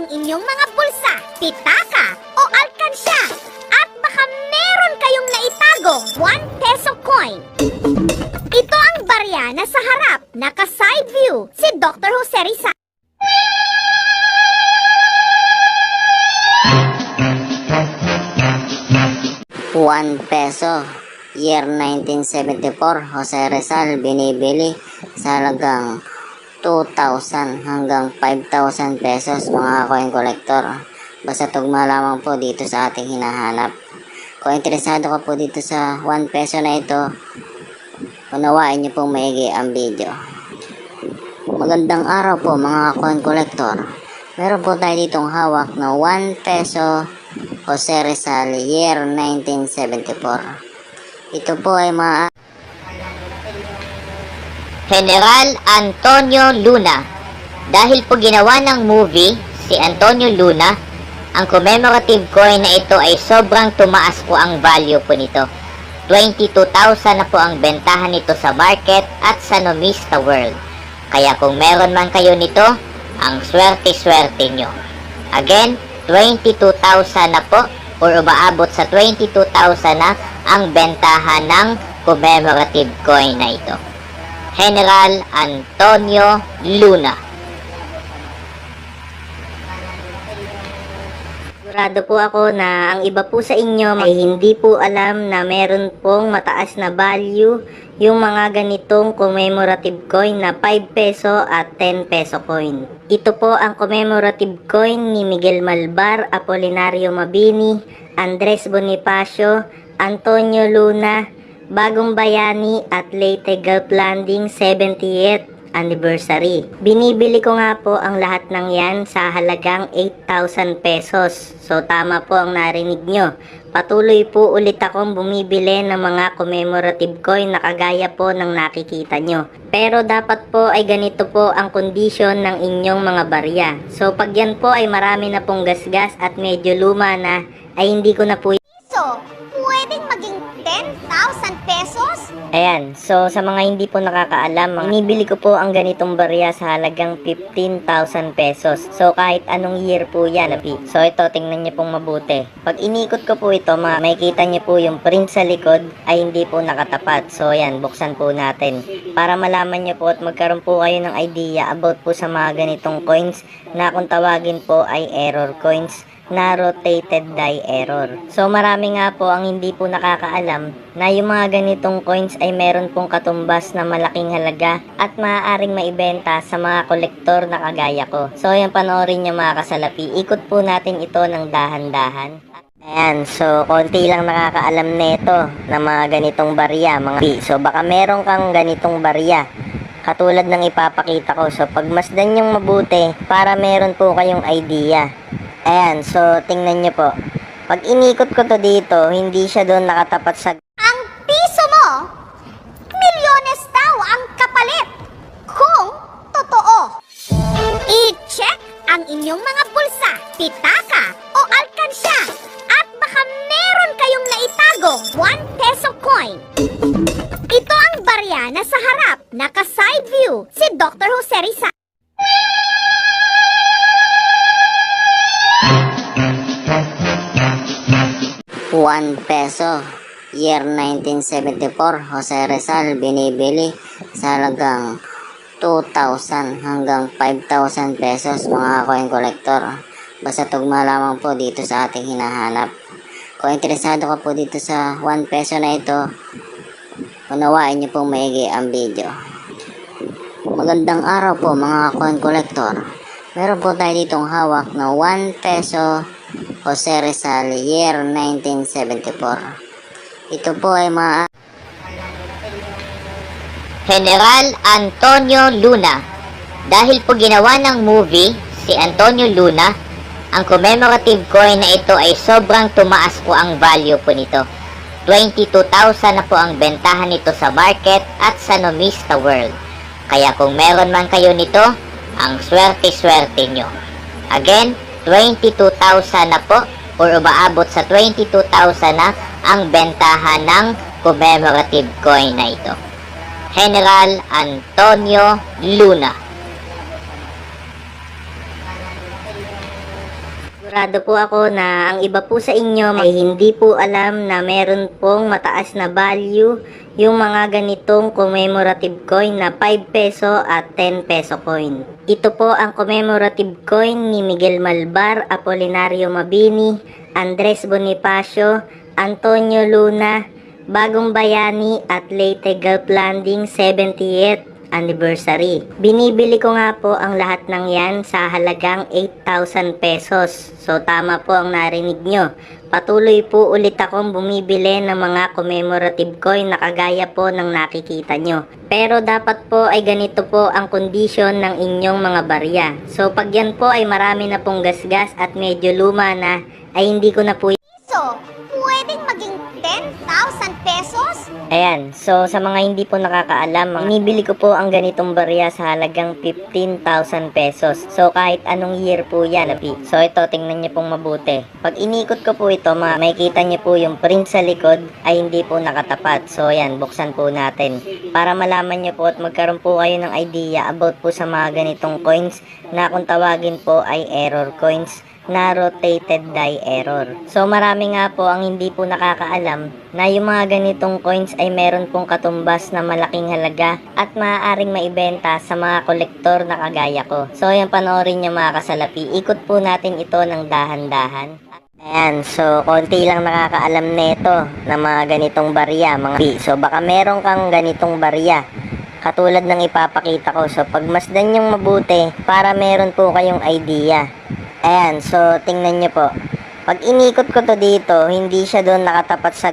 ang inyong mga bulsa, pitaka o alkansya at baka meron kayong naitagong 1 peso coin. Ito ang barya na sa harap, naka-side view, si Dr. Jose Rizal. One peso. Year 1974, Jose Rizal binibili sa halagang 2,000 hanggang 5,000 pesos mga coin collector. Basta tugma lamang po dito sa ating hinahanap. Kung interesado ka po dito sa 1 peso na ito, unawain niyo pong maigi ang video. Magandang araw po mga coin collector. Meron po tayo ditong hawak na 1 peso Jose Rizal, year 1974. Ito po ay mga General Antonio Luna. Dahil po ginawa ng movie si Antonio Luna, ang commemorative coin na ito ay sobrang tumaas po ang value po nito. 22,000 na po ang bentahan nito sa market at sa Numista World. Kaya kung meron man kayo nito, ang swerte-swerte nyo. Again, 22,000 na po or umaabot sa 22,000 na ang bentahan ng commemorative coin na ito. General Antonio Luna. Sigurado po ako na ang iba po sa inyo ay hindi po alam na meron pong mataas na value yung mga ganitong commemorative coin na 5 peso at 10 peso coin. Ito po ang commemorative coin ni Miguel Malbar, Apolinario Mabini, Andres Bonifacio, Antonio Luna, Bagong Bayani at Leyte Gulf Landing 70th anniversary. Binibili ko nga po ang lahat ng yan sa halagang 8,000 pesos. So tama po ang narinig nyo. Patuloy po ulit akong bumibili ng mga commemorative coin na kagaya po ng nakikita nyo. Pero dapat po ay ganito po ang kondisyon ng inyong mga barya. So pag yan po ay marami na pong gasgas at medyo luma na, ay hindi ko na po So, pwedeng maging 10,000 pesos? Ayan, so sa mga hindi po nakakaalam, inibili ko po ang ganitong barya sa halagang 15,000 pesos. So kahit anong year po yan. lapi. So ito, tingnan niyo pong mabuti. Pag inikot ko po ito, ma makikita niyo po yung print sa likod ay hindi po nakatapat. So ayan, buksan po natin. Para malaman niyo po at magkaroon po kayo ng idea about po sa mga ganitong coins na kung tawagin po ay error coins na rotated die error. So marami nga po ang hindi po nakakaalam na yung mga ganitong coins ay meron pong katumbas na malaking halaga at maaaring maibenta sa mga kolektor na kagaya ko. So yan panoorin nyo mga kasalapi. Ikot po natin ito ng dahan-dahan. Ayan, so konti lang nakakaalam nito na mga ganitong barya, mga bi. So baka meron kang ganitong barya katulad ng ipapakita ko. So pagmasdan yung mabuti para meron po kayong idea. Ayan, so tingnan nyo po. Pag inikot ko to dito, hindi siya doon nakatapat sa Ang piso mo, milyones daw ang kapalit. Kung totoo. I-check ang inyong mga bulsa, pitaka o alkansya at baka meron kayong naitagong 1 peso coin. Ito ang barya na sa harap, naka-side view, si Dr. Jose Rizal. One peso. Year 1974, Jose Rizal binibili sa halagang 2,000 hanggang 5,000 pesos mga coin collector. Basta tugma lamang po dito sa ating hinahanap. Kung interesado ka po dito sa 1 peso na ito, unawain niyo pong maigi ang video. Magandang araw po mga coin collector. Meron po tayo ditong hawak na 1 peso Jose Rizal, year 1974. Ito po ay mga General Antonio Luna. Dahil po ginawa ng movie si Antonio Luna, ang commemorative coin na ito ay sobrang tumaas po ang value po nito. 22,000 na po ang bentahan nito sa market at sa Numista World. Kaya kung meron man kayo nito, ang swerte-swerte nyo. Again, 22,000 na po or umaabot sa 22,000 na ang bentahan ng commemorative coin na ito. General Antonio Luna. Sigurado po ako na ang iba po sa inyo ay hindi po alam na meron pong mataas na value yung mga ganitong commemorative coin na 5 peso at 10 peso coin. Ito po ang commemorative coin ni Miguel Malbar, Apolinario Mabini, Andres Bonifacio, Antonio Luna, Bagong Bayani at Leyte Gulf Landing 70th anniversary. Binibili ko nga po ang lahat ng yan sa halagang 8,000 pesos. So tama po ang narinig nyo. Patuloy po ulit akong bumibili ng mga commemorative coin na kagaya po ng nakikita nyo. Pero dapat po ay ganito po ang kondisyon ng inyong mga barya. So pag yan po ay marami na pong gasgas at medyo luma na, ay hindi ko na po So, pwedeng maging 10,000 pesos? Ayan, so sa mga hindi po nakakaalam, inibili ko po ang ganitong barya sa halagang 15,000 pesos. So kahit anong year po yan, lapi. So ito, tingnan niyo pong mabuti. Pag inikot ko po ito, ma makikita niyo po yung print sa likod ay hindi po nakatapat. So ayan, buksan po natin. Para malaman niyo po at magkaroon po kayo ng idea about po sa mga ganitong coins na kung tawagin po ay error coins na rotated die error. So marami nga po ang hindi po nakakaalam na yung mga ganitong coins ay meron pong katumbas na malaking halaga at maaaring maibenta sa mga kolektor na kagaya ko. So yan panoorin nyo mga kasalapi. Ikot po natin ito ng dahan-dahan. Ayan, so konti lang nakakaalam nito na mga ganitong barya, mga bi. So baka meron kang ganitong barya katulad ng ipapakita ko. So pagmasdan yung mabuti para meron po kayong idea. Ayan, so tingnan nyo po. Pag inikot ko to dito, hindi siya doon nakatapat sa